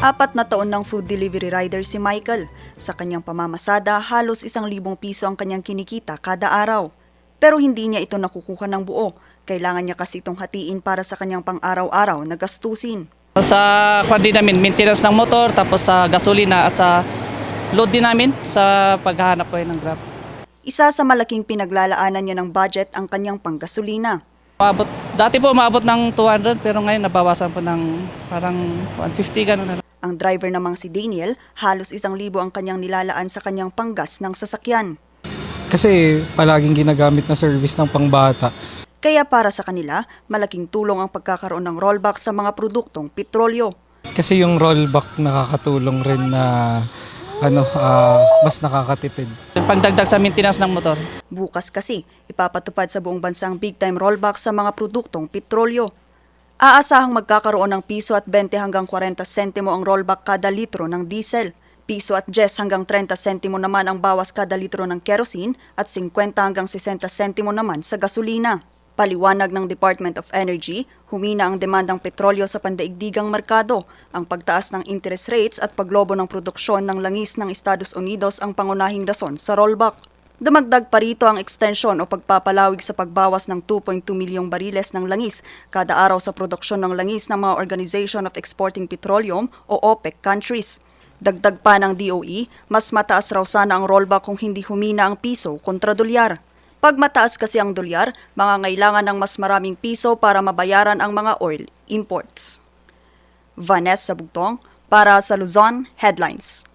Apat na taon ng food delivery rider si Michael. Sa kanyang pamamasada, halos isang libong piso ang kanyang kinikita kada araw. Pero hindi niya ito nakukuha ng buo. Kailangan niya kasi itong hatiin para sa kanyang pang-araw-araw na gastusin. Sa kwan din namin, maintenance ng motor, tapos sa gasolina at sa load din namin sa paghahanap ko ng Grab. Isa sa malaking pinaglalaanan niya ng budget ang kanyang panggasolina. Maabot, dati po maabot ng 200 pero ngayon nabawasan po ng parang 150 ganun na. Ang driver namang si Daniel, halos isang libo ang kanyang nilalaan sa kanyang panggas ng sasakyan. Kasi palaging ginagamit na service ng pangbata. Kaya para sa kanila, malaking tulong ang pagkakaroon ng rollback sa mga produktong petrolyo. Kasi yung rollback nakakatulong rin na ano, ah, mas nakakatipid. Pagdagdag sa maintenance ng motor. Bukas kasi, ipapatupad sa buong bansang big-time rollback sa mga produktong petrolyo. Aasahang magkakaroon ng piso at 20 hanggang 40 sentimo ang rollback kada litro ng diesel. Piso at 10 hanggang 30 sentimo naman ang bawas kada litro ng kerosene at 50 hanggang 60 sentimo naman sa gasolina. Paliwanag ng Department of Energy, humina ang demandang petrolyo sa pandaigdigang merkado. Ang pagtaas ng interest rates at paglobo ng produksyon ng langis ng Estados Unidos ang pangunahing rason sa rollback. Dumagdag pa rito ang extension o pagpapalawig sa pagbawas ng 2.2 milyong bariles ng langis kada araw sa produksyon ng langis ng mga Organization of Exporting Petroleum o OPEC countries. Dagdag pa ng DOE, mas mataas raw sana ang rollback kung hindi humina ang piso kontra dolyar. Pag mataas kasi ang dolyar, mangangailangan ng mas maraming piso para mabayaran ang mga oil imports. Vanessa Bugtong para sa Luzon Headlines.